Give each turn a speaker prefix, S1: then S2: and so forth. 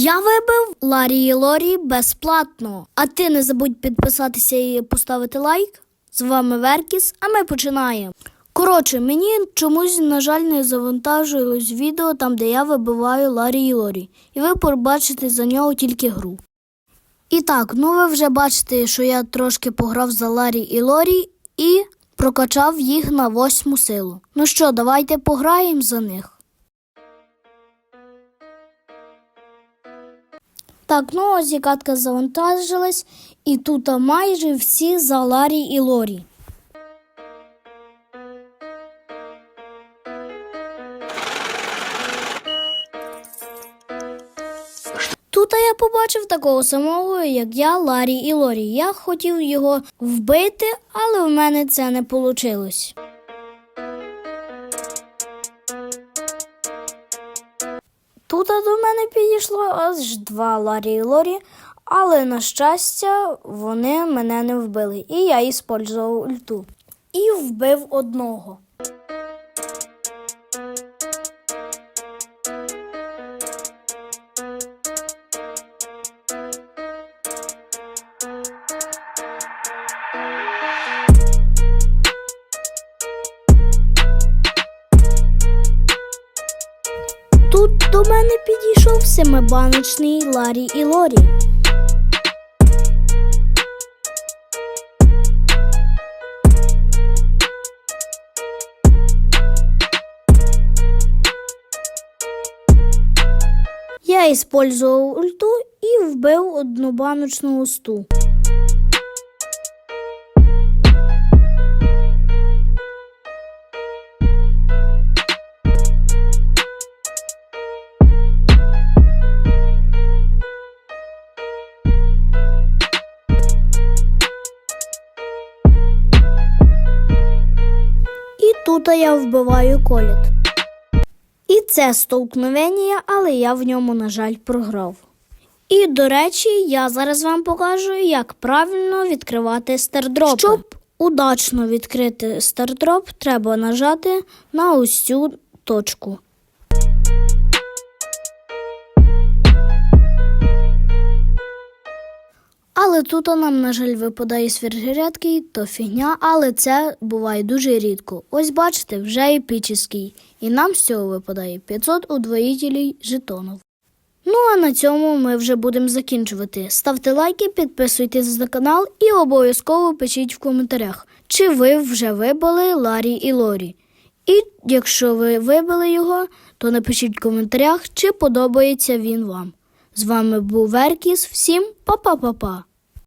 S1: Я вибив Ларі і Лорі безплатно. А ти не забудь підписатися і поставити лайк. З вами Веркіс, а ми починаємо. Коротше, мені чомусь, на жаль, не завантажилось відео там, де я вибиваю Ларі і Лорі. І ви побачите за нього тільки гру. І так, ну ви вже бачите, що я трошки пограв за Ларі і Лорі і прокачав їх на восьму силу. Ну що, давайте пограємо за них. Так, ну і завантажилась, і тут майже всі за Ларі і Лорі. Тут я побачив такого самого, як я, Ларі і Лорі. Я хотів його вбити, але в мене це не вийшло. Тут до мене підійшло аж два Ларі і Лорі, але на щастя вони мене не вбили. І я іспользував ульту. І вбив одного. Тут до мене підійшов семибаночний Ларі і Лорі. Я использував ульту і вбив однобаночну усту. Тут я вбиваю коліт. І це столкновення, але я в ньому, на жаль, програв. І, до речі, я зараз вам покажу, як правильно відкривати стардроп. Щоб удачно відкрити стардроп, треба нажати на ось цю точку. Але тут нам, на жаль, випадає свіргірядкий, то фігня, але це буває дуже рідко. Ось бачите, вже епічний. І нам з цього випадає 500 удвоїтелей жетонів. Ну а на цьому ми вже будемо закінчувати. Ставте лайки, підписуйтесь на канал і обов'язково пишіть в коментарях, чи ви вже вибили Ларі і Лорі. І якщо ви вибили його, то напишіть в коментарях, чи подобається він вам. З вами був Веркіс. Всім па-па-па-па!